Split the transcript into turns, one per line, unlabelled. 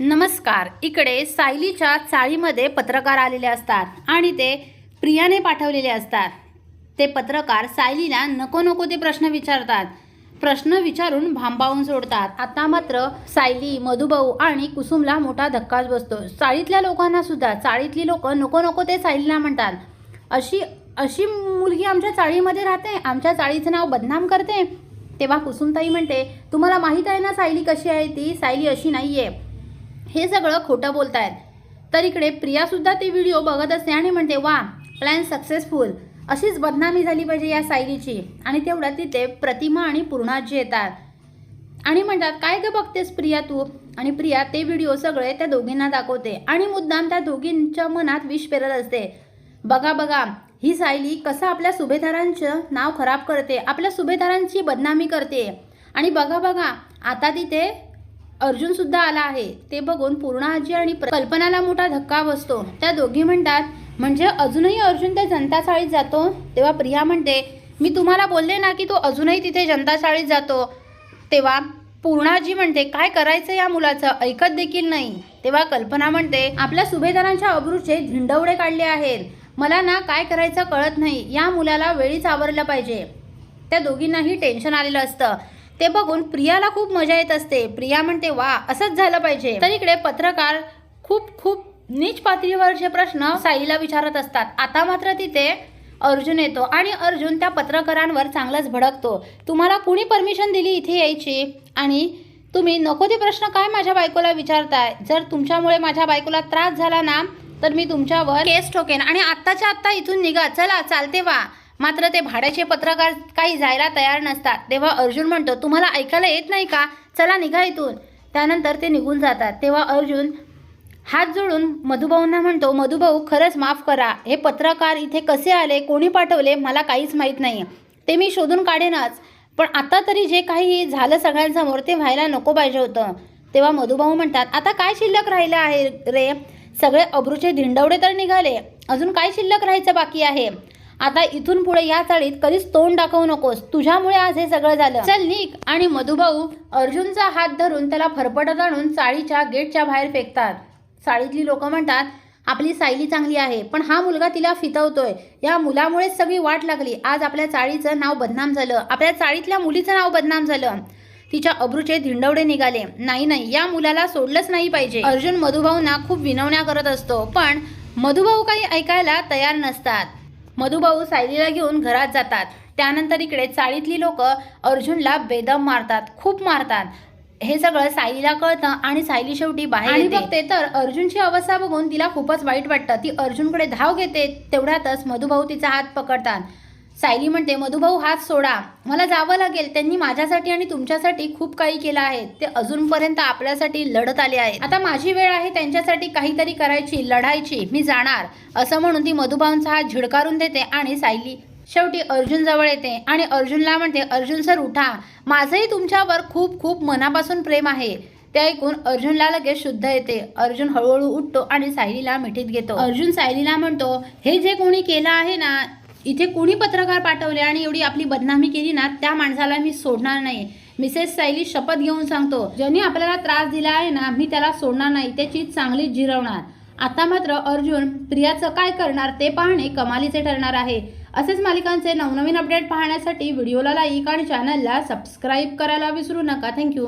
नमस्कार. इकडे सायलीच्या चाळीमध्ये पत्रकार आलेले असतात आणि ते प्रियाने पाठवलेले असतात. ते पत्रकार सायलीला नको नको ते प्रश्न विचारतात. प्रश्न विचारून भांबावून सोडतात. आता मात्र सायली मधुभाऊ आणि कुसुमला मोठा धक्काच बसतो चाळीतल्या लोकांना सुद्धा चाळीतली लोक नको नको ते सायलीला म्हणतात. अशी अशी मुलगी आमच्या चाळीमध्ये राहते? आमच्या चाळीचं नाव बदनाम करते? तेव्हा कुसुमताई म्हणते तुम्हाला माहीत आहे ना सायली कशी आहे ती? सायली अशी नाही आहे हे सगळं खोटं बोलतायत. तर इकडे प्रियासुद्धा ते व्हिडिओ बघत असते आणि म्हणते वा प्लॅन सक्सेसफुल अशीच बदनामी झाली पाहिजे या सायलीची. आणि तेवढ्यात तिथे प्रतिमा आणि पूर्णाजी येतात. आणि म्हणतात काय ग बघतेस प्रिया तू? आणि प्रिया ते व्हिडिओ सगळे त्या दोघींना दाखवते. आणि मुद्दाम त्या दोघींच्या मनात विष पेरत असते. बघा बघा ही सायली कसं आपल्या सुभेदारांचं नाव खराब करते आपल्या सुभेदारांची बदनामी करते. आणि बघा बघा आता तिथे अर्जुन सुद्धा आला आहे. ते बघून पूर्णा आजी आणि कल्पनाला मोठा धक्का बसतो. त्या दोघी म्हणतात म्हणजे अजूनही अर्जुन त्या जनता चाळीत जातो? तेव्हा प्रिया म्हणते मी तुम्हाला बोलले ना की तो अजूनही तिथे जनता चाळीत जातो. तेव्हा पूर्णाजी म्हणते काय करायचं या मुलाचं? ऐकत देखील नाही. तेव्हा कल्पना म्हणते आपल्या सुभेदारांच्या अब्रूचे झिंडवडे काढले आहेत. मला ना काय करायचं कळत नाही. या मुलाला वेळीच आवरलं पाहिजे. त्या दोघींनाही टेन्शन आलेलं असतं. ते बघून प्रियाला खूप मजा येत असते. प्रिया म्हणते वा असंच झालं पाहिजे. तर इकडे पत्रकार खूप खूप नीच पातळीवरचे प्रश्न साईला विचारत असतात. आता मात्र तिथे अर्जुन येतो आणि अर्जुन त्या पत्रकारांवर चांगलाच भडकतो. तुम्हाला कुणी परमिशन दिली इथे यायची? आणि तुम्ही नको ते प्रश्न काय माझ्या बायकोला विचारताय? जर तुमच्यामुळे माझ्या बायकोला त्रास झाला ना तर मी तुमच्यावर केस ठोकेन आणि आत्ताच्या आत्ता इथून निघा. चला चालते वा. मात्र ते भाड्याचे पत्रकार काही जायला तयार नसतात. तेव्हा अर्जुन म्हणतो तुम्हाला ऐकायला येत नाही का? चला निघा इथून. त्यानंतर ते निघून जातात. तेव्हा अर्जुन हात जोडून मधुभाऊंना म्हणतो मधुभाऊ खरंच माफ करा. हे पत्रकार इथे कसे आले? कोणी पाठवले? मला काहीच माहीत नाही ते मी शोधून काढेनच. पण आता तरी जे काही झालं सगळ्यांसमोर ते व्हायला नको पाहिजे होतं. तेव्हा मधुभाऊ म्हणतात आता काय शिल्लक राहिलं आहे रे? सगळे अब्रूचे धिंडवडे तर निघाले. अजून काय शिल्लक राहायचं बाकी आहे? आता इथून पुढे या चाळीत कधीच तोंड दाखवू नकोस. तुझ्यामुळे आज हे सगळं झालं. चल निक आणि मधुभाऊ अर्जुनचा हात धरून त्याला फरफटत आणून चाळीच्या गेटच्या बाहेर फेकतात. चाळीतली लोक म्हणतात आपली सायली चांगली आहे पण हा मुलगा तिला फितवतोय. या मुलामुळेच सगळी वाट लागली. आज आपल्या चाळीचं नाव बदनाम झालं. आपल्या चाळीतल्या मुलीचं नाव बदनाम झालं. तिच्या अब्रूचे धिंडवडे निघाले. नाही नाही या मुलाला सोडलंच नाही पाहिजे. अर्जुन मधुभाऊंना खूप विनवण्या करत असतो पण मधुभाऊ काही ऐकायला तयार नसतात. मधुभाऊ सायलीला घेऊन घरात जातात. त्यानंतर इकडे चाळीतली लोक अर्जुनला बेदम मारतात खूप मारतात. हे सगळं सायलीला कळतं आणि सायली शेवटी बाहेर बघते तर अर्जुनची अवस्था बघून तिला खूपच वाईट वाटतं. ती अर्जुनकडे धाव घेते तेवढ्यातच मधुभाऊ तिचा हात पकडतात. सायली म्हणते मधुभाऊ हात सोडा. मला जावं लागेल. त्यांनी माझ्यासाठी आणि तुमच्यासाठी खूप काही केलं आहे. ते अजूनपर्यंत आपल्यासाठी लढत आले आहेत. आता माझी वेळ आहे त्यांच्यासाठी काहीतरी करायची लढायची. मी जाणार. असं म्हणून ती मधुभाऊंचा हात झिडकारून देते आणि सायली शेवटी अर्जुन जवळ येते आणि अर्जुनला म्हणते अर्जुन सर उठा. माझंही तुमच्यावर खूप खूप मनापासून प्रेम आहे. ते ऐकून अर्जुनला लगेच शुद्ध येते. अर्जुन हळूहळू उठतो आणि सायलीला मिठीत घेतो. अर्जुन सायलीला म्हणतो हे जे कोणी केलं आहे ना इथे कोणी पत्रकार पाठवले आणि एवढी आपली बदनामी केली ना त्या माणसाला मी सोडणार नाही. मिसेस सायली शपथ घेऊन सांगतो ज्यांनी आपल्याला त्रास दिला आहे ना मी त्याला सोडणार नाही त्याची चांगली जिरवणार. आता मात्र अर्जुन प्रियाचं काय करणार ते पाहणे कमालीचे ठरणार आहे. असेच मालिकांचे नवनवीन अपडेट पाहण्यासाठी व्हिडिओला लाईक आणि चॅनलला सबस्क्राईब करायला विसरू नका. थँक्यू